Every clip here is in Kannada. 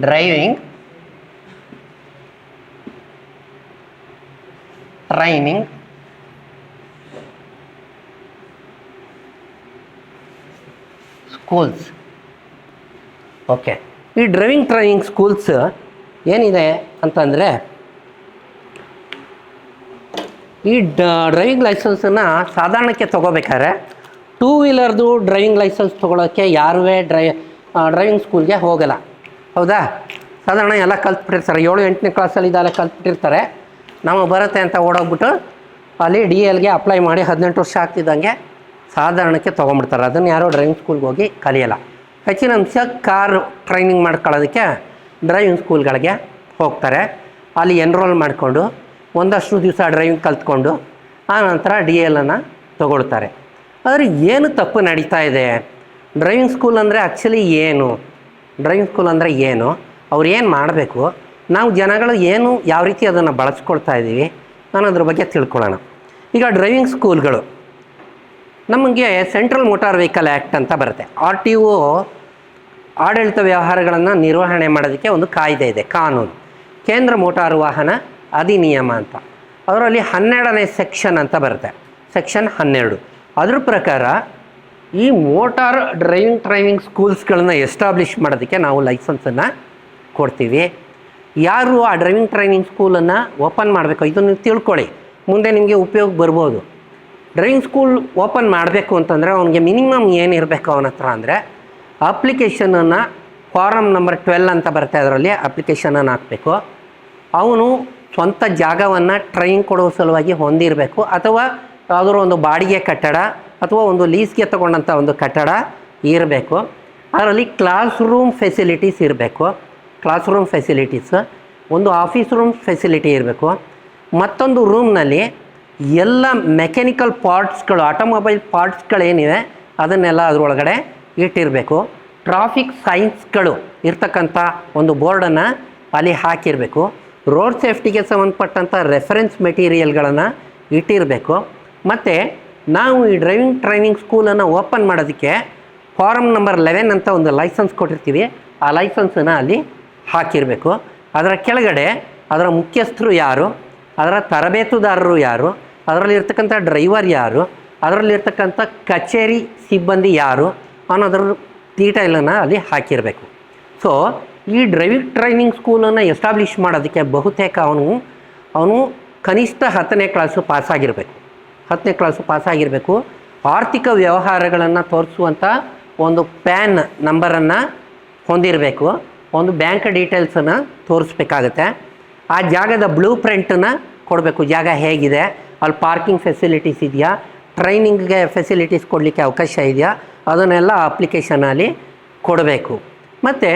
ಡ್ರೈವಿಂಗ್ ಟ್ರೈನಿಂಗ್ ಸ್ಕೂಲ್ಸ್ ಓಕೆ ಈ ಡ್ರೈವಿಂಗ್ ಟ್ರೈನಿಂಗ್ ಸ್ಕೂಲ್ಸ್ ಏನಿದೆ ಅಂತಂದರೆ, ಈ ಡ್ರೈವಿಂಗ್ ಲೈಸೆನ್ಸನ್ನು ಸಾಧಾರಣಕ್ಕೆ ತೊಗೋಬೇಕಾದ್ರೆ ಟೂ ವೀಲರ್ದು ಡ್ರೈವಿಂಗ್ ಲೈಸೆನ್ಸ್ ತೊಗೊಳೋಕ್ಕೆ ಯಾರೂ ಡ್ರೈ ಡ್ರೈವಿಂಗ್ ಸ್ಕೂಲ್ಗೆ ಹೋಗಲ್ಲ. ಹೌದಾ? ಸಾಧಾರಣ ಎಲ್ಲ ಕಲ್ತ್ಬಿಟ್ಟಿರ್ತಾರೆ. ಏಳು, ಎಂಟನೇ ಕ್ಲಾಸಲ್ಲಿ ಇದೆಲ್ಲ ಕಲ್ತ್ಬಿಟ್ಟಿರ್ತಾರೆ. ನಮಗೆ ಬರುತ್ತೆ ಅಂತ ಓಡೋಗ್ಬಿಟ್ಟು ಅಲ್ಲಿ ಡಿ ಎಲ್ಗೆ ಅಪ್ಲೈ ಮಾಡಿ ಹದಿನೆಂಟು ವರ್ಷ ಆಗ್ತಿದ್ದಂಗೆ ಸಾಧಾರಣಕ್ಕೆ ತೊಗೊಂಬಿಡ್ತಾರೆ. ಅದನ್ನು ಯಾರೋ ಡ್ರೈವಿಂಗ್ ಸ್ಕೂಲ್ಗೆ ಹೋಗಿ ಕಲಿಯಲ್ಲ. ಹೆಚ್ಚಿನ ಅಂಶ ಕಾರ್ ಟ್ರೈನಿಂಗ್ ಮಾಡ್ಕೊಳ್ಳೋದಕ್ಕೆ ಡ್ರೈವಿಂಗ್ ಸ್ಕೂಲ್ಗಳಿಗೆ ಹೋಗ್ತಾರೆ. ಅಲ್ಲಿ ಎನ್ರೋಲ್ ಮಾಡಿಕೊಂಡು ಒಂದಷ್ಟು ದಿವಸ ಡ್ರೈವಿಂಗ್ ಕಲ್ತ್ಕೊಂಡು ಆ ನಂತರ ಡಿ ಎಲನ್ನು ತೊಗೊಳ್ತಾರೆ. ಆದರೆ ಏನು ತಪ್ಪು ನಡೀತಾ ಇದೆ? ಡ್ರೈವಿಂಗ್ ಸ್ಕೂಲ್ ಅಂದರೆ ಆ್ಯಕ್ಚುಲಿ ಏನು? ಡ್ರೈವಿಂಗ್ ಸ್ಕೂಲ್ ಅಂದರೆ ಏನು, ಅವ್ರು ಏನು ಮಾಡಬೇಕು, ನಾವು ಜನಗಳು ಏನು, ಯಾವ ರೀತಿ ಅದನ್ನು ಬಳಸ್ಕೊಳ್ತಾ ಇದ್ದೀವಿ, ನಾನು ಅದ್ರ ಬಗ್ಗೆ ತಿಳ್ಕೊಳ್ಳೋಣ. ಈಗ ಡ್ರೈವಿಂಗ್ ಸ್ಕೂಲ್ಗಳು. ನಮಗೆ ಸೆಂಟ್ರಲ್ ಮೋಟಾರ್ ವೆಹಿಕಲ್ ಆ್ಯಕ್ಟ್ ಅಂತ ಬರುತ್ತೆ. ಆರ್ ಟಿ ಒ ಆಡಳಿತ ವ್ಯವಹಾರಗಳನ್ನು ನಿರ್ವಹಣೆ ಮಾಡೋದಕ್ಕೆ ಒಂದು ಕಾಯ್ದೆ ಇದೆ, ಕಾನೂನು. ಕೇಂದ್ರ ಮೋಟಾರು ವಾಹನ ಅಧಿನಿಯಮ ಅಂತ. ಅದರಲ್ಲಿ ಹನ್ನೆರಡನೇ ಸೆಕ್ಷನ್ ಅಂತ ಬರುತ್ತೆ. ಸೆಕ್ಷನ್ ಹನ್ನೆರಡು. ಅದ್ರ ಪ್ರಕಾರ ಈ ಮೋಟಾರ್ ಡ್ರೈವಿಂಗ್ ಟ್ರೈನಿಂಗ್ ಸ್ಕೂಲ್ಸ್ಗಳನ್ನ ಎಸ್ಟಾಬ್ಲಿಷ್ ಮಾಡೋದಕ್ಕೆ ನಾವು ಲೈಸೆನ್ಸನ್ನು ಕೊಡ್ತೀವಿ. ಯಾರು ಆ ಡ್ರೈವಿಂಗ್ ಟ್ರೈನಿಂಗ್ ಸ್ಕೂಲನ್ನು ಓಪನ್ ಮಾಡಬೇಕು, ಇದನ್ನು ನೀವು ತಿಳ್ಕೊಳ್ಳಿ. ಮುಂದೆ ನಿಮಗೆ ಉಪಯೋಗ ಬರ್ಬೋದು. ಡ್ರೈವಿಂಗ್ ಸ್ಕೂಲ್ ಓಪನ್ ಮಾಡಬೇಕು ಅಂತಂದರೆ ಅವನಿಗೆ ಮಿನಿಮಮ್ ಏನಿರಬೇಕು ಅವನ ಹತ್ರ ಅಂದರೆ ಅಪ್ಲಿಕೇಶನನ್ನು ಫಾರಮ್ ನಂಬರ್ ಟ್ವೆಲ್ ಅಂತ ಬರುತ್ತೆ ಅದರಲ್ಲಿ ಅಪ್ಲಿಕೇಶನನ್ನು ಹಾಕಬೇಕು. ಅವನು ಸ್ವಂತ ಜಾಗವನ್ನು ಟ್ರೈನ್ ಕೊಡೋ ಸಲುವಾಗಿ ಹೊಂದಿರಬೇಕು ಅಥವಾ ಯಾವುದಾದ್ರು ಒಂದು ಬಾಡಿಗೆ ಕಟ್ಟಡ ಅಥವಾ ಒಂದು ಲೀಸ್ಗೆ ತಗೊಂಡಂಥ ಒಂದು ಕಟ್ಟಡ ಇರಬೇಕು. ಅದರಲ್ಲಿ ಕ್ಲಾಸ್ ರೂಮ್ ಫೆಸಿಲಿಟೀಸ್ ಇರಬೇಕು. ಕ್ಲಾಸ್ ರೂಮ್ ಫೆಸಿಲಿಟೀಸ್ ಒಂದು ಆಫೀಸ್ ರೂಮ್ ಫೆಸಿಲಿಟಿ ಇರಬೇಕು. ಮತ್ತೊಂದು ರೂಮ್ನಲ್ಲಿ ಎಲ್ಲ ಮೆಕ್ಯಾನಿಕಲ್ ಪಾರ್ಟ್ಸ್ಗಳು ಆಟೋಮೊಬೈಲ್ ಪಾರ್ಟ್ಸ್ಗಳೇನಿವೆ ಅದನ್ನೆಲ್ಲ ಅದರೊಳಗಡೆ ಇಟ್ಟಿರಬೇಕು. ಟ್ರಾಫಿಕ್ ಸೈನ್ಸ್ಗಳು ಇರ್ತಕ್ಕಂಥ ಒಂದು ಬೋರ್ಡನ್ನು ಅಲ್ಲಿ ಹಾಕಿರಬೇಕು. ರೋಡ್ ಸೇಫ್ಟಿಗೆ ಸಂಬಂಧಪಟ್ಟಂಥ ರೆಫರೆನ್ಸ್ ಮೆಟೀರಿಯಲ್ಗಳನ್ನು ಇಟ್ಟಿರಬೇಕು. ಮತ್ತು ನಾವು ಈ ಡ್ರೈವಿಂಗ್ ಟ್ರೈನಿಂಗ್ ಸ್ಕೂಲನ್ನು ಓಪನ್ ಮಾಡೋದಕ್ಕೆ ಫಾರಮ್ ನಂಬರ್ ಲೆವೆನ್ ಅಂತ ಒಂದು ಲೈಸೆನ್ಸ್ ಕೊಟ್ಟಿರ್ತೀವಿ. ಆ ಲೈಸೆನ್ಸನ್ನು ಅಲ್ಲಿ ಹಾಕಿರಬೇಕು. ಅದರ ಕೆಳಗಡೆ ಅದರ ಮುಖ್ಯಸ್ಥರು ಯಾರು, ಅದರ ತರಬೇತುದಾರರು ಯಾರು, ಅದರಲ್ಲಿರ್ತಕ್ಕಂಥ ಡ್ರೈವರ್ ಯಾರು, ಅದರಲ್ಲಿರ್ತಕ್ಕಂಥ ಕಚೇರಿ ಸಿಬ್ಬಂದಿ ಯಾರು ಅನ್ನೋದ್ರ ಡೀಟೈಲನ್ನು ಅಲ್ಲಿ ಹಾಕಿರಬೇಕು. ಸೊ ಈ ಡ್ರೈವಿಂಗ್ ಟ್ರೈನಿಂಗ್ ಸ್ಕೂಲನ್ನು ಎಸ್ಟಾಬ್ಲಿಷ್ ಮಾಡೋದಕ್ಕೆ ಬಹುತೇಕ ಅವನು ಅವನು ಕನಿಷ್ಠ ಹತ್ತನೇ ಕ್ಲಾಸು ಪಾಸಾಗಿರಬೇಕು. ಹತ್ತನೇ ಕ್ಲಾಸು ಪಾಸಾಗಿರಬೇಕು. ಆರ್ಥಿಕ ವ್ಯವಹಾರಗಳನ್ನು ತೋರಿಸುವಂಥ ಒಂದು ಪ್ಯಾನ್ ನಂಬರನ್ನು ಹೊಂದಿರಬೇಕು. ಒಂದು ಬ್ಯಾಂಕ್ ಡೀಟೇಲ್ಸನ್ನು ತೋರಿಸ್ಬೇಕಾಗತ್ತೆ. ಆ ಜಾಗದ ಬ್ಲೂ ಪ್ರಿಂಟನ್ನು ಕೊಡಬೇಕು. ಜಾಗ ಹೇಗಿದೆ? ಅಲ್ಲಿ ಪಾರ್ಕಿಂಗ್ ಫೆಸಿಲಿಟೀಸ್ ಇದೆಯಾ? ಟ್ರೈನಿಂಗ್ಗೆ ಫೆಸಿಲಿಟೀಸ್ ಕೊಡಲಿಕ್ಕೆ ಅವಕಾಶ ಇದೆಯಾ? ಅದನ್ನೆಲ್ಲ ಅಪ್ಲಿಕೇಶನಲ್ಲಿ ಕೊಡಬೇಕು. ಮತ್ತು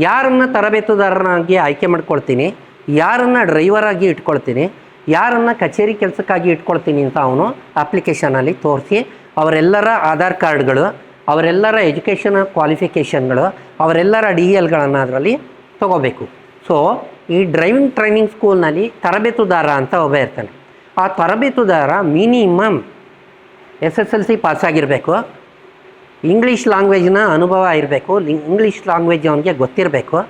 ಯಾರನ್ನು ತರಬೇತುದಾರನಾಗಿ ಆಯ್ಕೆ ಮಾಡ್ಕೊಳ್ತೀನಿ? ಯಾರನ್ನು ಡ್ರೈವರಾಗಿ ಇಟ್ಕೊಳ್ತೀನಿ? ಯಾರನ್ನು ಕಚೇರಿ ಕೆಲಸಕ್ಕಾಗಿ ಇಟ್ಕೊಳ್ತೀನಿ ಅಂತ ಅವನು ಅಪ್ಲಿಕೇಶನಲ್ಲಿ ತೋರಿಸಿ, ಅವರೆಲ್ಲರ ಆಧಾರ್ ಕಾರ್ಡ್ಗಳು, ಅವರೆಲ್ಲರ ಎಜುಕೇಷನ್ ಕ್ವಾಲಿಫಿಕೇಷನ್ಗಳು ಅವರೆಲ್ಲರ ಡಿ ಎಲ್ಗಳನ್ನು ಅದರಲ್ಲಿ ತೊಗೋಬೇಕು. ಸೊ ಈ ಡ್ರೈವಿಂಗ್ ಟ್ರೈನಿಂಗ್ ಸ್ಕೂಲ್ನಲ್ಲಿ ತರಬೇತುದಾರ ಅಂತ ಒಬ್ಬ ಇರ್ತಾನೆ. ಆ ತರಬೇತುದಾರ minimum S S L C ಪಾಸಾಗಿರಬೇಕು English ಲ್ಯಾಂಗ್ವೇಜ್ನ ಅನುಭವ ಇರಬೇಕು. ಇಂಗ್ಲೀಷ್ ಲ್ಯಾಂಗ್ವೇಜ್ ಅವನಿಗೆ ಗೊತ್ತಿರಬೇಕು.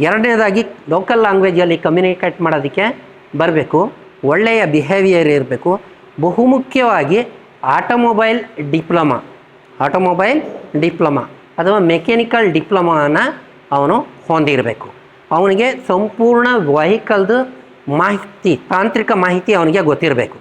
ಎರಡನೇದಾಗಿ ಲೋಕಲ್ ಲ್ಯಾಂಗ್ವೇಜಲ್ಲಿ ಕಮ್ಯುನಿಕೇಟ್ ಮಾಡೋದಕ್ಕೆ ಬರಬೇಕು. ಒಳ್ಳೆಯ ಬಿಹೇವಿಯರ್ ಇರಬೇಕು. ಬಹುಮುಖ್ಯವಾಗಿ ಆಟೋಮೊಬೈಲ್ ಡಿಪ್ಲೊಮಾ. Automobile diploma. ಅಥವಾ ಮೆಕ್ಯಾನಿಕಲ್ ಡಿಪ್ಲೊಮಾನ ಅವನು ಹೊಂದಿರಬೇಕು. ಅವನಿಗೆ ಸಂಪೂರ್ಣ ವೆಹಿಕಲ್ದು ಮಾಹಿತಿ, ತಾಂತ್ರಿಕ ಮಾಹಿತಿ ಅವನಿಗೆ ಗೊತ್ತಿರಬೇಕು.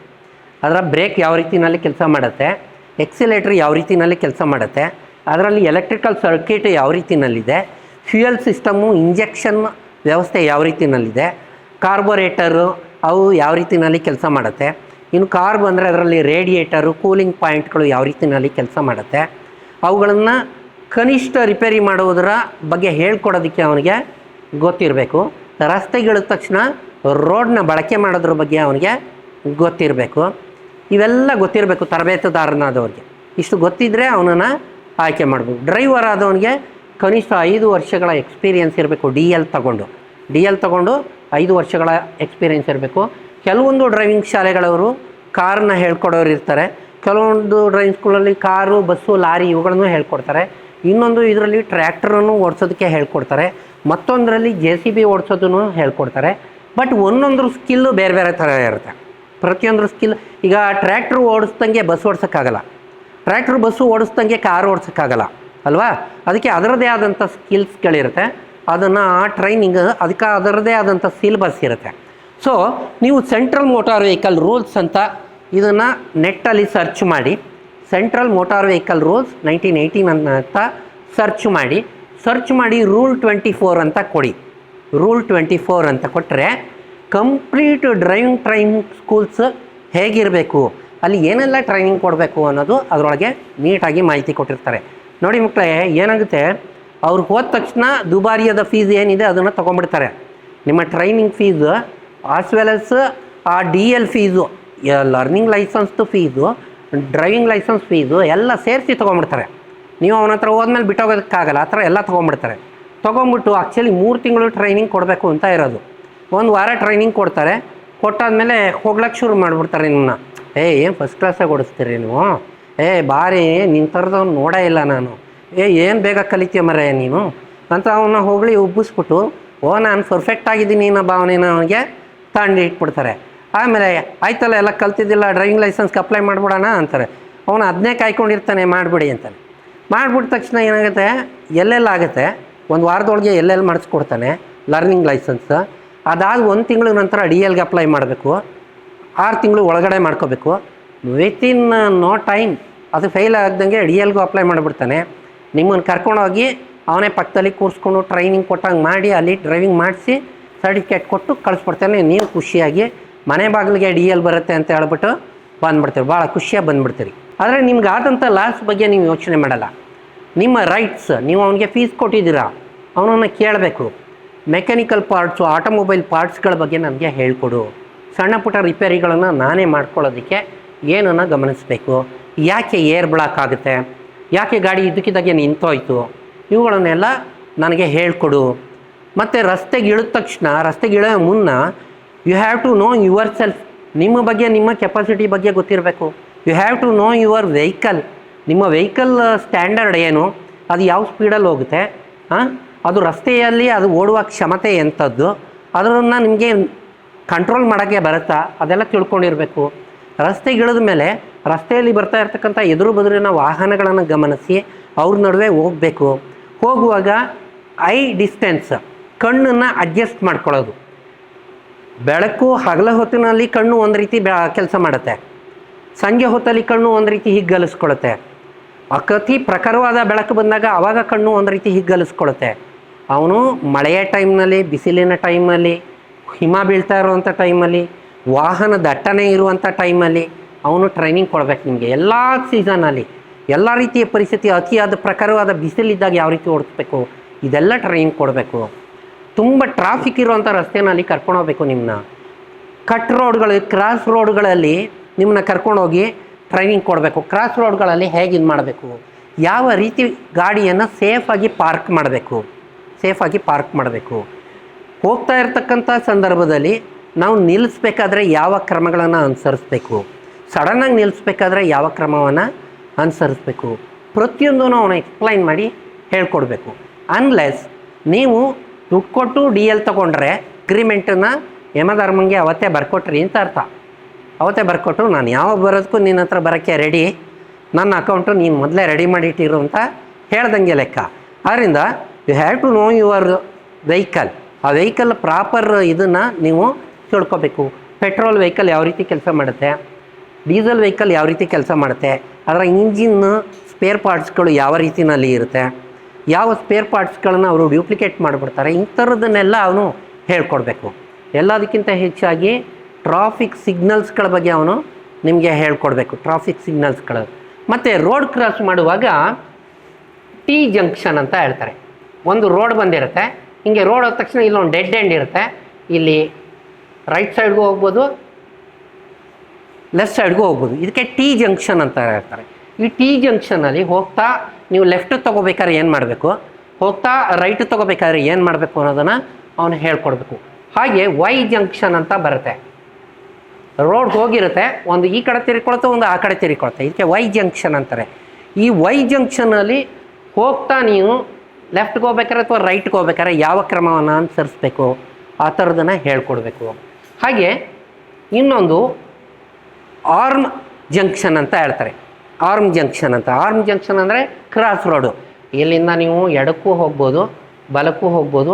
ಅದರ ಬ್ರೇಕ್ ಯಾವ ರೀತಿನಲ್ಲಿ ಕೆಲಸ ಮಾಡುತ್ತೆ ಎಕ್ಸಿಲೇಟ್ರ್ ಯಾವ ರೀತಿನಲ್ಲಿ ಕೆಲಸ ಮಾಡುತ್ತೆ, ಅದರಲ್ಲಿ ಎಲೆಕ್ಟ್ರಿಕಲ್ ಸರ್ಕ್ಯೂಟ್ ಯಾವ ರೀತಿಯಲ್ಲಿದೆ ಫ್ಯೂಯಲ್ ಸಿಸ್ಟಮು ಇಂಜೆಕ್ಷನ್ ವ್ಯವಸ್ಥೆ ಯಾವ ರೀತಿಯಲ್ಲಿದೆ ಕಾರ್ಬೋರೇಟರು ಅವು ಯಾವ ರೀತಿನಲ್ಲಿ ಕೆಲಸ ಮಾಡುತ್ತೆ? ಇನ್ನು ಕಾರ್ ಬಂದರೆ ಅದರಲ್ಲಿ ರೇಡಿಯೇಟರು ಕೂಲಿಂಗ್ ಪಾಯಿಂಟ್ಗಳು ಯಾವ ರೀತಿನಲ್ಲಿ ಕೆಲಸ ಮಾಡುತ್ತೆ? ಅವುಗಳನ್ನು ಕನಿಷ್ಠ ರಿಪೇರಿ ಮಾಡುವುದರ ಬಗ್ಗೆ ಹೇಳ್ಕೊಡೋದಕ್ಕೆ ಅವನಿಗೆ ಗೊತ್ತಿರಬೇಕು. ರಸ್ತೆಗಳ ತಕ್ಷಣ ರೋಡ್ನ ಬಳಕೆ ಮಾಡೋದ್ರ ಬಗ್ಗೆ ಅವನಿಗೆ ಗೊತ್ತಿರಬೇಕು. ಇವೆಲ್ಲ ಗೊತ್ತಿರಬೇಕು ತರಬೇತುದಾರನಾದವ್ರಿಗೆ. ಇಷ್ಟು ಗೊತ್ತಿದ್ದರೆ ಅವನನ್ನು ಆಯ್ಕೆ ಮಾಡ್ಬೋದು. ಡ್ರೈವರ್ ಆದವನಿಗೆ ಕನಿಷ್ಠ ಐದು ವರ್ಷಗಳ ಎಕ್ಸ್ಪೀರಿಯನ್ಸ್ ಇರಬೇಕು ಡಿ ಎಲ್ ತಗೊಂಡು. ಡಿ ಎಲ್ ತಗೊಂಡು ಐದು ವರ್ಷಗಳ ಎಕ್ಸ್ಪೀರಿಯನ್ಸ್ ಇರಬೇಕು. ಕೆಲವೊಂದು ಡ್ರೈವಿಂಗ್ ಶಾಲೆಗಳವರು ಕಾರನ್ನ ಹೇಳ್ಕೊಡೋರು ಇರ್ತಾರೆ. ಕೆಲವೊಂದು ಡ್ರೈವಿಂಗ್ ಸ್ಕೂಲಲ್ಲಿ ಕಾರು, ಬಸ್ಸು, ಲಾರಿ ಇವುಗಳನ್ನು ಹೇಳ್ಕೊಡ್ತಾರೆ. ಇನ್ನೊಂದು ಇದರಲ್ಲಿ ಟ್ರ್ಯಾಕ್ಟ್ರನ್ನು ಓಡಿಸೋದಕ್ಕೆ ಹೇಳ್ಕೊಡ್ತಾರೆ. ಮತ್ತೊಂದರಲ್ಲಿ ಜೆ ಸಿ ಬಿ ಓಡಿಸೋದನ್ನು ಹೇಳ್ಕೊಡ್ತಾರೆ. ಬಟ್ ಒಂದೊಂದ್ರ ಸ್ಕಿಲ್ಲು ಬೇರೆ ಬೇರೆ ಥರ ಇರುತ್ತೆ. ಪ್ರತಿಯೊಂದ್ರ ಸ್ಕಿಲ್ ಈಗ ಟ್ರ್ಯಾಕ್ಟ್ರ್ ಓಡಿಸ್ದಂಗೆ ಬಸ್ ಓಡಿಸೋಕ್ಕಾಗಲ್ಲ. ಟ್ರ್ಯಾಕ್ಟ್ರ್ ಬಸ್ಸು ಓಡಿಸ್ದಂಗೆ ಕಾರ್ ಓಡಿಸೋಕ್ಕಾಗಲ್ಲ. ಅಲ್ವಾ? ಅದಕ್ಕೆ ಅದರದ್ದೇ ಆದಂಥ ಸ್ಕಿಲ್ಸ್ಗಳಿರುತ್ತೆ ಅದನ್ನು ಆ ಟ್ರೈನಿಂಗ್ ಅದಕ್ಕೆ ಅದರದೇ ಆದಂಥ ಸಿಲೆಬಸ್ ಇರುತ್ತೆ. ಸೊ ನೀವು ಸೆಂಟ್ರಲ್ ಮೋಟಾರ್ ವೆಹಿಕಲ್ ರೂಲ್ಸ್ ಅಂತ ಇದನ್ನು ನೆಟ್ಟಲ್ಲಿ ಸರ್ಚ್ ಮಾಡಿ. Central motor vehicle rules nineteen eighteen ಅಂತ ಸರ್ಚ್ ಮಾಡಿ. ಸರ್ಚ್ ಮಾಡಿ ರೂಲ್ ಟ್ವೆಂಟಿ ಫೋರ್ ಅಂತ ಕೊಡಿ. ರೂಲ್ ಟ್ವೆಂಟಿ ಫೋರ್ ಅಂತ ಕೊಟ್ಟರೆ ಕಂಪ್ಲೀಟ್ ಡ್ರೈವಿಂಗ್ ಟ್ರೈನಿಂಗ್ ಸ್ಕೂಲ್ಸ್ ಹೇಗಿರಬೇಕು? ಅಲ್ಲಿ ಏನೆಲ್ಲ ಟ್ರೈನಿಂಗ್ ಕೊಡಬೇಕು ಅನ್ನೋದು ಅದರೊಳಗೆ ನೀಟಾಗಿ ಮಾಹಿತಿ ಕೊಟ್ಟಿರ್ತಾರೆ. ನೋಡಿ ಮಕ್ಕಳೇ ಏನಾಗುತ್ತೆ? ಅವ್ರು ಹೋದ ತಕ್ಷಣ ದುಬಾರಿಯಾದ ಫೀಸ್ ಏನಿದೆ ಅದನ್ನು ತೊಗೊಂಡ್ಬಿಡ್ತಾರೆ. ನಿಮ್ಮ training fees as well as ಆ ಡಿ ಎಲ್ ಫೀಸು ಲರ್ನಿಂಗ್ ಲೈಸೆನ್ಸ್ದು ಫೀಸು ಡ್ರೈವಿಂಗ್ ಲೈಸೆನ್ಸ್ ಫೀಸು ಎಲ್ಲ ಸೇರಿಸಿ ತೊಗೊಂಡ್ಬಿಡ್ತಾರೆ. ನೀವು ಅವನ ಹತ್ರ ಹೋದ್ಮೇಲೆ ಬಿಟ್ಟೋಗೋದಕ್ಕಾಗಲ್ಲ, ಆ ಥರ ಎಲ್ಲ ತೊಗೊಂಡ್ಬಿಡ್ತಾರೆ. ತೊಗೊಂಬಿಟ್ಟು ಆ್ಯಕ್ಚುಲಿ ಮೂರು ತಿಂಗಳು ಟ್ರೈನಿಂಗ್ ಕೊಡಬೇಕು ಅಂತ ಇರೋದು. ಒಂದು ವಾರ ಟ್ರೈನಿಂಗ್ ಕೊಡ್ತಾರೆ. ಕೊಟ್ಟಾದಮೇಲೆ ಹೋಗ್ಲಕ್ಕೆ ಶುರು ಮಾಡಿಬಿಡ್ತಾರೆ ನಿಮ್ಮನ್ನ. ಏಯ್ ಏನು ಫಸ್ಟ್ ಕ್ಲಾಸಾಗಿ ಓಡಿಸ್ತೀರಿ ನೀವು? ಏ, ಬಾರಿ ನಿನ್ನ ಥರದವ್ನು ನೋಡೇ ಇಲ್ಲ ನಾನು. ಏ, ಏನು ಬೇಗ ಕಲಿತೀಯ ಮರ ನೀನು? ಅಂತ ಅವನ್ನ ಹೋಗಲಿ, ಉಬ್ಬಿಸ್ಬಿಟ್ಟು, ಓ, ನಾನು ಪರ್ಫೆಕ್ಟ್ ಆಗಿದ್ದೀನಿ ಅನ್ನೋ ಭಾವನೆನ ಅವನಿಗೆ ತಾಂಡಿ ಇಟ್ಬಿಡ್ತಾರೆ. ಆಮೇಲೆ, ಆಯ್ತಲ್ಲ, ಎಲ್ಲ ಕಲ್ತಿದ್ದಿಲ್ಲ ಡ್ರೈವಿಂಗ್ ಲೈಸೆನ್ಸ್ಗೆ ಅಪ್ಲೈ ಮಾಡ್ಬಿಡೋಣ ಅಂತಾರೆ. ಅವನು ಅದನ್ನೇ ಕಾಯ್ಕೊಂಡಿರ್ತಾನೆ, ಮಾಡಿಬಿಡಿ ಅಂತಾನೆ. ಮಾಡಿಬಿಟ್ಟ ತಕ್ಷಣ ಏನಾಗುತ್ತೆ, ಎಲ್ಲೆಲ್ಲ ಆಗುತ್ತೆ, ಒಂದು ವಾರದೊಳಗೆ ಎಲ್ಲೆಲ್ಲಿ ಮಾಡಿಸ್ಕೊಡ್ತಾನೆ ಲರ್ನಿಂಗ್ ಲೈಸೆನ್ಸ್ ಅದಾದ ಒಂದು ತಿಂಗಳ ನಂತರ ಡಿ ಎಲ್ಗೆ ಅಪ್ಲೈ ಮಾಡಬೇಕು. ಆರು ತಿಂಗಳು ಒಳಗಡೆ ಮಾಡ್ಕೋಬೇಕು. ವಿತಿನ್ ನೋ ಟೈಮ್ ಅದು ಫೇಲ್ ಆಗ್ದಂಗೆ ಡಿ ಎಲ್ಗೂ ಅಪ್ಲೈ ಮಾಡಿಬಿಡ್ತಾನೆ. ನಿಮ್ಮನ್ನು ಕರ್ಕೊಂಡೋಗಿ ಅವನೇ ಪಕ್ಕದಲ್ಲಿ ಕೂರಿಸ್ಕೊಂಡು ಟ್ರೈನಿಂಗ್ ಕೊಟ್ಟಂಗೆ ಮಾಡಿ, ಅಲ್ಲಿ ಡ್ರೈವಿಂಗ್ ಮಾಡಿಸಿ ಸರ್ಟಿಫಿಕೇಟ್ ಕೊಟ್ಟು ಕಳಿಸ್ಬಿಡ್ತಾನೆ. ನೀವು ಖುಷಿಯಾಗಿ ಮನೆ ಬಾಗಿಲಿಗೆ ಡಿ ಎಲ್ ಬರುತ್ತೆ ಅಂತ ಹೇಳ್ಬಿಟ್ಟು ಬಂದ್ಬಿಡ್ತೀರಿ. ಭಾಳ ಖುಷಿಯಾಗಿ ಬಂದ್ಬಿಡ್ತೀರಿ. ಆದರೆ ನಿಮ್ಗೆ ಆದಂಥ ಲಾಸ್ ಬಗ್ಗೆ ನೀವು ಯೋಚನೆ ಮಾಡಲ್ಲ. ನಿಮ್ಮ ರೈಟ್ಸ್ ನೀವು ಅವನಿಗೆ ಫೀಸ್ ಕೊಟ್ಟಿದ್ದೀರಾ? ಅವನನ್ನು ಕೇಳಬೇಕು. ಮೆಕ್ಯಾನಿಕಲ್ ಪಾರ್ಟ್ಸು ಆಟೋಮೊಬೈಲ್ ಪಾರ್ಟ್ಸ್ಗಳ ಬಗ್ಗೆ ನನಗೆ ಹೇಳಿಕೊಡು. ಸಣ್ಣ ಪುಟ್ಟ ರಿಪೇರಿಗಳನ್ನು ನಾನೇ ಮಾಡ್ಕೊಳ್ಳೋದಕ್ಕೆ ಏನನ್ನು ಗಮನಿಸಬೇಕು? ಯಾಕೆ ಏರ್ ಬ್ಲಾಕ್ ಆಗುತ್ತೆ? ಯಾಕೆ ಗಾಡಿ ಇದ್ದಕ್ಕಿದ್ದಾಗೆ ನಿಂತೋಯ್ತು? ಇವುಗಳನ್ನೆಲ್ಲ ನನಗೆ ಹೇಳಿಕೊಡು. ಮತ್ತು ರಸ್ತೆಗೆ ಇಳಿದ ತಕ್ಷಣ, ರಸ್ತೆಗೆ ಇಳೋ ಮುನ್ನ you have to know yourself ನಿಮ್ಮ ಬಗ್ಗೆ, ನಿಮ್ಮ ಕೆಪಾಸಿಟಿ ಬಗ್ಗೆ ಗೊತ್ತಿರಬೇಕು. You have to know your vehicle ನಿಮ್ಮ ವೆಹಿಕಲ್ ಸ್ಟ್ಯಾಂಡರ್ಡ್ ಏನು? ಅದು ಯಾವ ಸ್ಪೀಡಲ್ಲಿ ಹೋಗುತ್ತೆ? ಹಾಂ ಅದು ರಸ್ತೆಯಲ್ಲಿ ಅದು ಓಡುವ ಕ್ಷಮತೆ ಎಂಥದ್ದು? ಅದನ್ನು ನಿಮಗೆ ಕಂಟ್ರೋಲ್ ಮಾಡೋಕ್ಕೆ ಬರುತ್ತಾ? ಅದೆಲ್ಲ ತಿಳ್ಕೊಂಡಿರಬೇಕು. ರಸ್ತೆಗೆ ಇಳಿದ ಮೇಲೆ ರಸ್ತೆಯಲ್ಲಿ ಬರ್ತಾ ಇರ್ತಕ್ಕಂಥ ಎದುರು ಬದುರಿನ ವಾಹನಗಳನ್ನು ಗಮನಿಸಿ ಅವ್ರ ನಡುವೆ ಹೋಗಬೇಕು. ಹೋಗುವಾಗ ಐ ಡಿಸ್ಟೆನ್ಸ್, ಕಣ್ಣನ್ನು ಅಡ್ಜಸ್ಟ್ ಮಾಡ್ಕೊಳ್ಳೋದು. ಬೆಳಕು ಹಗಲ ಹೊತ್ತಿನಲ್ಲಿ ಕಣ್ಣು ಒಂದು ರೀತಿ ಬೆ ಕೆಲಸ ಮಾಡುತ್ತೆ. ಸಂಜೆ ಹೊತ್ತಲ್ಲಿ ಕಣ್ಣು ಒಂದು ರೀತಿ ಹಿಗ್ಗಲಿಸ್ಕೊಳುತ್ತೆ ಅಕತಿ ಪ್ರಖರವಾದ ಬೆಳಕು ಬಂದಾಗ ಆವಾಗ ಕಣ್ಣು ಒಂದು ರೀತಿ ಹಿಗ್ಗಲಿಸ್ಕೊಳುತ್ತೆ ಅವನು ಮಳೆಯ ಟೈಮ್ನಲ್ಲಿ, ಬಿಸಿಲಿನ ಟೈಮಲ್ಲಿ, ಹಿಮ ಬೀಳ್ತಾ ಇರುವಂಥ ಟೈಮಲ್ಲಿ ವಾಹನ ದಟ್ಟಣೆ ಇರುವಂಥ ಟೈಮಲ್ಲಿ ಅವನು ಟ್ರೈನಿಂಗ್ ಕೊಡಬೇಕು ನಿಮಗೆ. ಎಲ್ಲ ಸೀಸನಲ್ಲಿ ಎಲ್ಲ ರೀತಿಯ ಪರಿಸ್ಥಿತಿ ಅತಿಯಾದ ಪ್ರಕಾರವಾದ ಬಿಸಿಲಿದ್ದಾಗ ಯಾವ ರೀತಿ ಓಡಿಸ್ಬೇಕು, ಇದೆಲ್ಲ ಟ್ರೈನಿಂಗ್ ಕೊಡಬೇಕು. ತುಂಬ ಟ್ರಾಫಿಕ್ ಇರುವಂಥ ರಸ್ತೆನಲ್ಲಿ ಕರ್ಕೊಂಡು ಹೋಗ್ಬೇಕು ನಿಮ್ಮನ್ನ ಕಟ್ ರೋಡ್ಗಳು ಕ್ರಾಸ್ ರೋಡ್ಗಳಲ್ಲಿ ನಿಮ್ಮನ್ನ ಕರ್ಕೊಂಡೋಗಿ ಟ್ರೈನಿಂಗ್ ಕೊಡಬೇಕು. ಕ್ರಾಸ್ ರೋಡ್ಗಳಲ್ಲಿ ಹೇಗೆ ಇದು ಮಾಡಬೇಕು? ಯಾವ ರೀತಿ ಗಾಡಿಯನ್ನು ಸೇಫಾಗಿ ಪಾರ್ಕ್ ಮಾಡಬೇಕು? ಸೇಫಾಗಿ ಪಾರ್ಕ್ ಮಾಡಬೇಕು. ಹೋಗ್ತಾ ಇರ್ತಕ್ಕಂಥ ಸಂದರ್ಭದಲ್ಲಿ ನಾವು ನಿಲ್ಲಿಸ್ಬೇಕಾದ್ರೆ ಯಾವ ಕ್ರಮಗಳನ್ನು ಅನುಸರಿಸ್ಬೇಕು? ಸಡನ್ನಾಗಿ ನಿಲ್ಲಿಸ್ಬೇಕಾದ್ರೆ ಯಾವ ಕ್ರಮವನ್ನು ಅನುಸರಿಸ್ಬೇಕು? ಪ್ರತಿಯೊಂದೂ ಅವನು ಎಕ್ಸ್ಪ್ಲೈನ್ ಮಾಡಿ ಹೇಳ್ಕೊಡ್ಬೇಕು. ಅನ್ಲೆಸ್ ನೀವು ದುಡ್ಡು ಕೊಟ್ಟು ಡಿ ಎಲ್ ತೊಗೊಂಡ್ರೆ ಅಗ್ರಿಮೆಂಟನ್ನು ಯಮಧರ್ಮಂಗೆ ಅವತ್ತೇ ಬರ್ಕೊಟ್ರಿ ಅಂತ ಅರ್ಥ. ಅವತ್ತೇ ಬರ್ಕೊಟ್ಟು ನಾನು ಯಾವಾಗ ಬರೋದಕ್ಕೂ ನಿನ್ನ ಹತ್ರ ಬರೋಕ್ಕೆ ರೆಡಿ ನನ್ನ ಅಕೌಂಟು ನೀನು ಮೊದಲೇ ರೆಡಿ ಮಾಡಿಟ್ಟಿರು ಅಂತ ಹೇಳ್ದಂಗೆ ಲೆಕ್ಕ. ಆದ್ದರಿಂದ you have to know your vehicle ಆ ವೆಹಿಕಲ್ ಪ್ರಾಪರ್ ಇದನ್ನು ನೀವು ತಿಳ್ಕೊಬೇಕು ಪೆಟ್ರೋಲ್ ವೆಹಿಕಲ್ ಯಾವ ರೀತಿ ಕೆಲಸ ಮಾಡುತ್ತೆ? ಡೀಸೆಲ್ ವೆಹಿಕಲ್ ಯಾವ ರೀತಿ ಕೆಲಸ ಮಾಡುತ್ತೆ? ಅದರ ಇಂಜಿನ್ ಸ್ಪೇರ್ ಪಾರ್ಟ್ಸ್ಗಳು ಯಾವ ರೀತಿನಲ್ಲಿ ಇರುತ್ತೆ? ಯಾವ ಸ್ಪೇರ್ ಪಾರ್ಟ್ಸ್ಗಳನ್ನು ಅವರು ಡ್ಯೂಪ್ಲಿಕೇಟ್ ಮಾಡಿಬಿಡ್ತಾರೆ ಇಂಥರದನ್ನೆಲ್ಲ ಅವನು ಹೇಳ್ಕೊಡ್ಬೇಕು. ಎಲ್ಲದಕ್ಕಿಂತ ಹೆಚ್ಚಾಗಿ ಟ್ರಾಫಿಕ್ ಸಿಗ್ನಲ್ಸ್ಗಳ ಬಗ್ಗೆ ಅವನು ನಿಮಗೆ ಹೇಳ್ಕೊಡ್ಬೇಕು. ಟ್ರಾಫಿಕ್ ಸಿಗ್ನಲ್ಸ್ಗಳು. ಮತ್ತು ರೋಡ್ ಕ್ರಾಸ್ ಮಾಡುವಾಗ ಟಿ ಜಂಕ್ಷನ್ ಅಂತ ಹೇಳ್ತಾರೆ. ಒಂದು ರೋಡ್ ಬಂದಿರುತ್ತೆ. ಹಿಂಗೆ ರೋಡ್ ಹೋದ ತಕ್ಷಣ ಇಲ್ಲೊಂದು ಡೆಡ್ ಎಂಡ್ ಇರುತ್ತೆ. ಇಲ್ಲಿ ರೈಟ್ ಸೈಡ್ಗೂ ಹೋಗ್ಬೋದು, ಲೆಫ್ಟ್ ಸೈಡ್ಗೂ ಹೋಗ್ಬೋದು. ಇದಕ್ಕೆ ಟಿ ಜಂಕ್ಷನ್ ಅಂತ ಹೇಳ್ತಾರೆ. ಈ ಟಿ ಜಂಕ್ಷನಲ್ಲಿ ಹೋಗ್ತಾ ನೀವು ಲೆಫ್ಟ್ ತೊಗೋಬೇಕಾದ್ರೆ ಏನು ಮಾಡಬೇಕು? ಹೋಗ್ತಾ ರೈಟ್ ತೊಗೋಬೇಕಾದ್ರೆ ಏನು ಮಾಡಬೇಕು ಅನ್ನೋದನ್ನು ಅವನು ಹೇಳ್ಕೊಡ್ಬೇಕು. ಹಾಗೆ ವೈ ಜಂಕ್ಷನ್ ಅಂತ ಬರುತ್ತೆ. ರೋಡ್ ಹೋಗಿರುತ್ತೆ, ಒಂದು ಈ ಕಡೆ ತಿರ್ಕೊಳುತ್ತೆ, ಒಂದು ಆ ಕಡೆ ತಿರ್ಕೊಳುತ್ತೆ. ಇದಕ್ಕೆ ವೈ ಜಂಕ್ಷನ್ ಅಂತಾರೆ. ಈ ವೈ ಜಂಕ್ಷನಲ್ಲಿ ಹೋಗ್ತಾ ನೀವು ಲೆಫ್ಟ್ಗೆ ಹೋಗ್ಬೇಕಾರೆ ಅಥವಾ ರೈಟ್ಗೆ ಹೋಗ್ಬೇಕಾದ್ರೆ ಯಾವ ಕ್ರಮವನ್ನು ಅನುಸರಿಸ್ಬೇಕು? ಆ ಥರದನ್ನು ಹೇಳ್ಕೊಡ್ಬೇಕು. ಹಾಗೆ ಇನ್ನೊಂದು ಆರ್ಮ್ ಜಂಕ್ಷನ್ ಅಂತ ಹೇಳ್ತಾರೆ. ಆರ್ಮ್ ಜಂಕ್ಷನ್ ಅಂತ. ಆರ್ಮ್ ಜಂಕ್ಷನ್ ಅಂದರೆ ಕ್ರಾಸ್ ರೋಡು. ಇಲ್ಲಿಂದ ನೀವು ಎಡಕ್ಕೂ ಹೋಗ್ಬೋದು, ಬಲಕ್ಕೂ ಹೋಗ್ಬೋದು,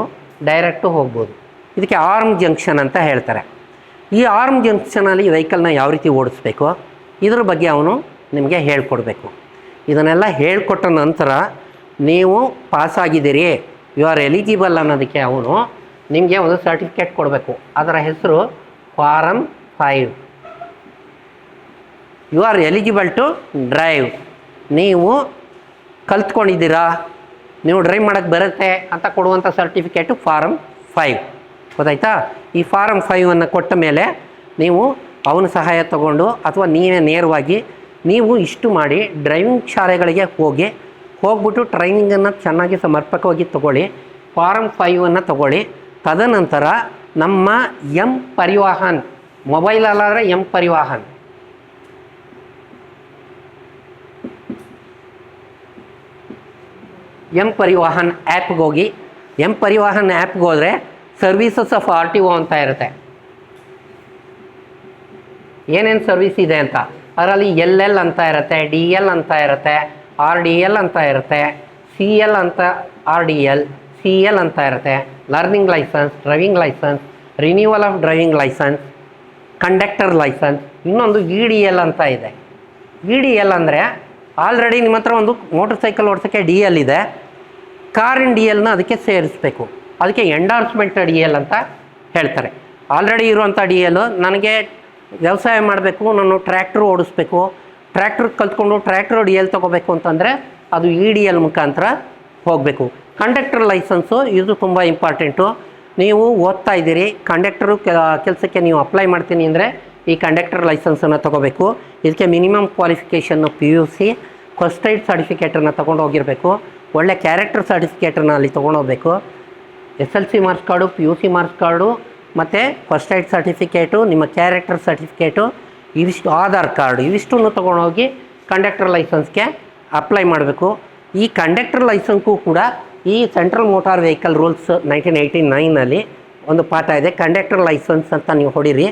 ಡೈರೆಕ್ಟು ಹೋಗ್ಬೋದು. ಇದಕ್ಕೆ ಆರ್ಮ್ ಜಂಕ್ಷನ್ ಅಂತ ಹೇಳ್ತಾರೆ. ಈ ಆರ್ಮ್ ಜಂಕ್ಷನಲ್ಲಿ ವೆಹಿಕಲ್ನ ಯಾವ ರೀತಿ ಓಡಿಸ್ಬೇಕು? ಇದ್ರ ಬಗ್ಗೆ ಅವನು ನಿಮಗೆ ಹೇಳ್ಕೊಡ್ಬೇಕು. ಇದನ್ನೆಲ್ಲ ಹೇಳ್ಕೊಟ್ಟ ನಂತರ ನೀವು ಪಾಸಾಗಿದ್ದೀರಿ ಯು ಆರ್ ಎಲಿಜಿಬಲ್ ಅನ್ನೋದಕ್ಕೆ ಅವನು ನಿಮಗೆ ಒಂದು ಸರ್ಟಿಫಿಕೇಟ್ ಕೊಡಬೇಕು. ಅದರ ಹೆಸರು form five. You are eligible to drive ನೀವು ಕಲ್ತ್ಕೊಂಡಿದ್ದೀರಾ? ನೀವು ಡ್ರೈವ್ ಮಾಡೋಕ್ಕೆ ಬರುತ್ತೆ ಅಂತ ಕೊಡುವಂಥ ಸರ್ಟಿಫಿಕೇಟು ಫಾರಮ್ ಫೈವ್. ಗೊತ್ತಾಯ್ತಾ? ಈ ಫಾರಮ್ ಫೈವನ್ನು ಕೊಟ್ಟ ಮೇಲೆ ನೀವು ಅವನ ಸಹಾಯ ತಗೊಂಡು ಅಥವಾ ನೀವೇ ನೇರವಾಗಿ ನೀವು ಇಷ್ಟು ಮಾಡಿ ಡ್ರೈವಿಂಗ್ ಶಾಲೆಗಳಿಗೆ ಹೋಗಿ, ಹೋಗ್ಬಿಟ್ಟು ಟ್ರೈನಿಂಗನ್ನು ಚೆನ್ನಾಗಿ ಸಮರ್ಪಕವಾಗಿ ತಗೊಳ್ಳಿ ಫಾರಮ್ ಫೈವನ್ನು ತಗೊಳ್ಳಿ. ತದನಂತರ ನಮ್ಮ ಎಂ ಪರಿವಾಹನ್ ಮೊಬೈಲ್ ಮೊಬೈಲಲ್ಲಾದರೆ ಎಂ ಪರಿವಾಹನ್. ಎಂ ಪರಿವಾಹನ್ ಆ್ಯಪ್ಗೆ ಹೋಗಿ, ಎಂ ಪರಿವಾಹನ್ ಆ್ಯಪ್ಗೆ ಹೋದರೆ services of R T O ಅಂತ ಇರುತ್ತೆ. ಏನೇನು ಸರ್ವಿಸ್ ಇದೆ ಅಂತ? ಅದರಲ್ಲಿ ಎಲ್ ಎಲ್ ಅಂತ ಇರುತ್ತೆ, ಡಿ ಎಲ್ ಅಂತ ಇರುತ್ತೆ, ಆರ್ ಡಿ ಎಲ್ ಅಂತ ಇರುತ್ತೆ, ಸಿ ಎಲ್ ಅಂತ, R D L, C L ಅಂತ ಇರುತ್ತೆ. Learning licence driving licence renewal of driving licence conductor licence ಇನ್ನೊಂದು ಇ ಡಿ ಎಲ್ ಅಂತ ಇದೆ. ಇ ಡಿ ಎಲ್ ಅಂದರೆ ಆಲ್ರೆಡಿ ನಿಮ್ಮ ಹತ್ರ ಒಂದು ಮೋಟರ್ ಸೈಕಲ್ ಓಡಿಸೋಕ್ಕೆ ಡಿ ಎಲ್ ಇದೆ ಕಾರಿನ ಡಿ ಎಲ್ನ ಅದಕ್ಕೆ ಸೇರಿಸಬೇಕು. ಅದಕ್ಕೆ ಎಂಡಾರ್ಸ್ಮೆಂಟ್ ಡಿ ಎಲ್ ಅಂತ ಹೇಳ್ತಾರೆ. ಆಲ್ರೆಡಿ ಇರುವಂಥ ಡಿ ಎಲ್ ನನಗೆ ವ್ಯವಸಾಯ ಮಾಡಬೇಕು, ನಾನು ಟ್ರ್ಯಾಕ್ಟ್ರ್ ಓಡಿಸ್ಬೇಕು. ಟ್ರ್ಯಾಕ್ಟ್ರ್ ಕಲ್ತ್ಕೊಂಡು ಟ್ರ್ಯಾಕ್ಟ್ರ್ ಡಿ ಎಲ್ ತೊಗೋಬೇಕು ಅಂತಂದರೆ ಅದು ಇ ಡಿ ಎಲ್ ಮುಖಾಂತರ ಹೋಗಬೇಕು. ಕಂಡಕ್ಟರ್ ಲೈಸೆನ್ಸು, ಇದು ತುಂಬ ಇಂಪಾರ್ಟೆಂಟು. ನೀವು ಓದ್ತಾ ಇದ್ದೀರಿ, ಕಂಡಕ್ಟರು ಕೆಲಸಕ್ಕೆ ನೀವು ಅಪ್ಲೈ ಮಾಡ್ತೀನಿ ಅಂದರೆ ಈ ಕಂಡಕ್ಟರ್ ಲೈಸೆನ್ಸನ್ನು ತೊಗೋಬೇಕು. ಇದಕ್ಕೆ minimum qualification P U C, first aid ಸರ್ಟಿಫಿಕೇಟನ್ನು ತೊಗೊಂಡು ಹೋಗಿರಬೇಕು. ಒಳ್ಳೆ ಕ್ಯಾರೆಕ್ಟರ್ ಸರ್ಟಿಫಿಕೇಟನ್ನು ಅಲ್ಲಿ ತೊಗೊಂಡೋಗ್ಬೇಕು S L C marks card, P U C marks card, ಮತ್ತು ಫಸ್ಟ್ ಏಡ್ ಸರ್ಟಿಫಿಕೇಟು, ನಿಮ್ಮ ಕ್ಯಾರೆಕ್ಟರ್ ಸರ್ಟಿಫಿಕೇಟು ಇವಿಷ್ಟು ಆಧಾರ್ ಕಾರ್ಡು ಇವಿಷ್ಟನ್ನು ತೊಗೊಂಡೋಗಿ ಕಂಡಕ್ಟರ್ ಲೈಸೆನ್ಸ್ಗೆ ಅಪ್ಲೈ ಮಾಡಬೇಕು. ಈ ಕಂಡಕ್ಟರ್ ಲೈಸೆನ್ಸ್ಗೂ ಕೂಡ ಈ central motor vehicle rules nineteen eighty ನೈನಲ್ಲಿ ಒಂದು ಪಾಠ ಇದೆ. ಕಂಡಕ್ಟರ್ ಲೈಸೆನ್ಸ್ ಅಂತ ನೀವು ಹೊಡೀರಿ.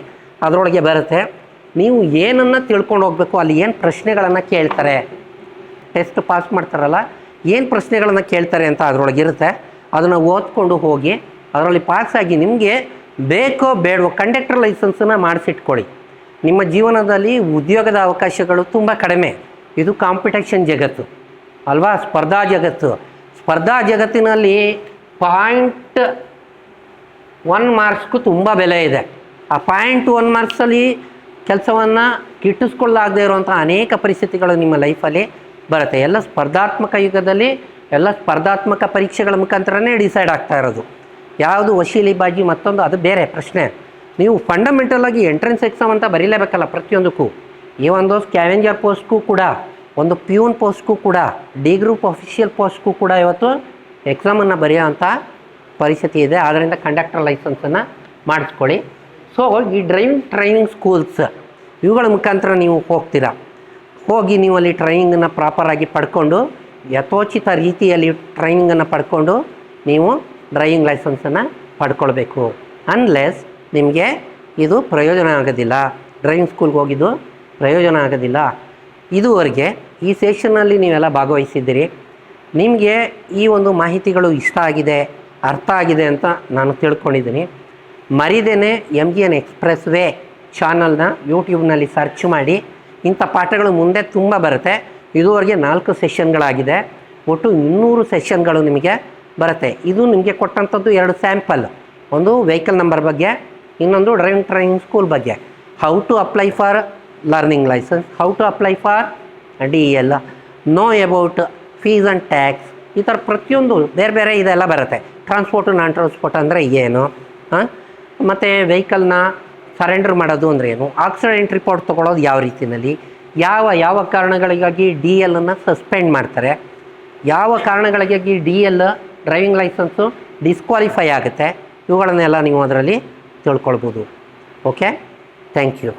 ಅದರೊಳಗೆ ಬರುತ್ತೆ, ನೀವು ಏನನ್ನು ತಿಳ್ಕೊಂಡು ಹೋಗಬೇಕು, ಅಲ್ಲಿ ಏನು ಪ್ರಶ್ನೆಗಳನ್ನು ಕೇಳ್ತಾರೆ? ಟೆಸ್ಟ್ ಪಾಸ್ ಮಾಡ್ತಾರಲ್ಲ, ಏನು ಪ್ರಶ್ನೆಗಳನ್ನು ಕೇಳ್ತಾರೆ ಅಂತ ಅದರೊಳಗೆ ಇರುತ್ತೆ. ಅದನ್ನು ಓದ್ಕೊಂಡು ಹೋಗಿ, ಅದರಲ್ಲಿ ಪಾಸಾಗಿ ನಿಮಗೆ ಬೇಕೋ ಬೇಡವೋ ಕಂಡಕ್ಟರ್ ಲೈಸೆನ್ಸನ್ನು ಮಾಡಿಸಿಟ್ಕೊಳ್ಳಿ. ನಿಮ್ಮ ಜೀವನದಲ್ಲಿ ಉದ್ಯೋಗದ ಅವಕಾಶಗಳು ತುಂಬ ಕಡಿಮೆ. ಇದು ಕಾಂಪಿಟೇಷನ್ ಜಗತ್ತು. ಅಲ್ವಾ? ಸ್ಪರ್ಧಾ ಜಗತ್ತು. ಸ್ಪರ್ಧಾ ಜಗತ್ತಿನಲ್ಲಿ ಪಾಯಿಂಟ್ ಒನ್ ಮಾರ್ಕ್ಸ್ಗೂ ತುಂಬ ಬೆಲೆ ಇದೆ. ಆ ಪಾಯಿಂಟ್ ಒನ್ ಮಾರ್ಕ್ಸಲ್ಲಿ ಕೆಲಸವನ್ನು ಗಿಟ್ಟಿಸ್ಕೊಳ್ಳಾಗದೇ ಇರುವಂಥ ಅನೇಕ ಪರಿಸ್ಥಿತಿಗಳು ನಿಮ್ಮ ಲೈಫಲ್ಲಿ ಬರುತ್ತೆ. ಎಲ್ಲ ಸ್ಪರ್ಧಾತ್ಮಕ ಯುಗದಲ್ಲಿ ಎಲ್ಲ ಸ್ಪರ್ಧಾತ್ಮಕ ಪರೀಕ್ಷೆಗಳ ಮುಖಾಂತರನೇ ಡಿಸೈಡ್ ಆಗ್ತಾ ಇರೋದು. ಯಾವುದು ವಶೀಲಿ ಬಾಜಿ ಮತ್ತೊಂದು, ಅದು ಬೇರೆ ಪ್ರಶ್ನೆ. ನೀವು ಫಂಡಮೆಂಟಲ್ ಆಗಿ ಎಂಟ್ರೆನ್ಸ್ ಎಕ್ಸಾಮ್ ಅಂತ ಬರೀಲೇಬೇಕಲ್ಲ ಪ್ರತಿಯೊಂದಕ್ಕೂ. ಈ ಒಂದು ಸ್ಕ್ಯಾವೆಂಜರ್ ಪೋಸ್ಟ್ಗೂ ಕೂಡ. ಒಂದು ಪ್ಯೂನ್ ಪೋಸ್ಟ್ಗೂ ಕೂಡ, ಡಿ ಗ್ರೂಪ್ ಅಫಿಷಿಯಲ್ ಪೋಸ್ಟ್ಗೂ ಕೂಡ ಇವತ್ತು ಎಕ್ಸಾಮನ್ನು ಬರೆಯೋವಂಥ ಪರಿಸ್ಥಿತಿ ಇದೆ. ಆದ್ದರಿಂದ ಕಂಡಕ್ಟರ್ ಲೈಸೆನ್ಸನ್ನು ಮಾಡಿಸ್ಕೊಳ್ಳಿ. ಸೊ ಈ ಡ್ರೈವಿಂಗ್ ಟ್ರೈನಿಂಗ್ ಸ್ಕೂಲ್ಸ್, ಇವುಗಳ ಮುಖಾಂತರ ನೀವು ಹೋಗ್ತೀರಾ? ಹೋಗಿ ನೀವು ಅಲ್ಲಿ ಟ್ರೈನಿಂಗನ್ನು ಪ್ರಾಪರಾಗಿ ಪಡ್ಕೊಂಡು, ಯಥೋಚಿತ ರೀತಿಯಲ್ಲಿ ಟ್ರೈನಿಂಗನ್ನು ಪಡ್ಕೊಂಡು ನೀವು ಡ್ರೈವಿಂಗ್ ಲೈಸೆನ್ಸನ್ನು ಪಡ್ಕೊಳ್ಬೇಕು. ಅನ್ಲೆಸ್ ನಿಮಗೆ ಇದು ಪ್ರಯೋಜನ ಆಗೋದಿಲ್ಲ. ಡ್ರೈವಿಂಗ್ ಸ್ಕೂಲ್ಗೆ ಹೋಗಿದ್ದು ಪ್ರಯೋಜನ ಆಗೋದಿಲ್ಲ. ಇದುವರೆಗೆ ಈ ಸೆಷನ್ನಲ್ಲಿ ನೀವೆಲ್ಲ ಭಾಗವಹಿಸಿದ್ದೀರಿ. ನಿಮಗೆ ಈ ಒಂದು ಮಾಹಿತಿಗಳು ಇಷ್ಟ ಆಗಿದೆ, ಅರ್ಥ ಆಗಿದೆ ಅಂತ ನಾನು ತಿಳ್ಕೊಂಡಿದ್ದೀನಿ. ಮರಿದೇನೆ M G N express way ಚಾನಲ್ನ ಯೂಟ್ಯೂಬ್ನಲ್ಲಿ ಸರ್ಚ್ ಮಾಡಿ, ಇಂಥ ಪಾಠಗಳು ಮುಂದೆ ತುಂಬ ಬರುತ್ತೆ. ಇದುವರೆಗೆ ನಾಲ್ಕು ಸೆಷನ್ಗಳಾಗಿದೆ. ಒಟ್ಟು ಇನ್ನೂರು ಸೆಷನ್ಗಳು ನಿಮಗೆ ಬರುತ್ತೆ. ಇದು ನಿಮಗೆ ಕೊಟ್ಟಂಥದ್ದು ಎರಡು ಸ್ಯಾಂಪಲ್. ಒಂದು ವೆಹಿಕಲ್ ನಂಬರ್ ಬಗ್ಗೆ, ಇನ್ನೊಂದು ಡ್ರೈವಿಂಗ್ ಟ್ರೈನಿಂಗ್ ಸ್ಕೂಲ್ ಬಗ್ಗೆ. How to apply for learning licence how to apply for D L know about fees and tax ಈ ಥರ ಪ್ರತಿಯೊಂದು ಬೇರೆ ಬೇರೆ ಇದೆಲ್ಲ ಬರುತ್ತೆ. ಟ್ರಾನ್ಸ್ಪೋರ್ಟ್ ನಾನ್ ಟ್ರಾನ್ಸ್ಪೋರ್ಟ್ ಅಂದರೆ ಏನು? ಹಾಂ? ಮತ್ತು ವೆಹಿಕಲ್ನ ಸರೆಂಡರ್ ಮಾಡೋದು ಅಂದರೆ ಏನು? ಆಕ್ಸಿಡೆಂಟ್ ರಿಪೋರ್ಟ್ ತೊಗೊಳೋದು ಯಾವ ರೀತಿಯಲ್ಲಿ? ಯಾವ ಯಾವ ಕಾರಣಗಳಿಗಾಗಿ ಡಿ ಎಲ್ಲನ್ನು ಸಸ್ಪೆಂಡ್ ಮಾಡ್ತಾರೆ? ಯಾವ ಕಾರಣಗಳಿಗಾಗಿ D L driving licence disqualify ಆಗುತ್ತೆ? ಇವುಗಳನ್ನೆಲ್ಲ ನೀವು ಅದರಲ್ಲಿ ತಿಳ್ಕೊಳ್ಬೋದು. Okay thank you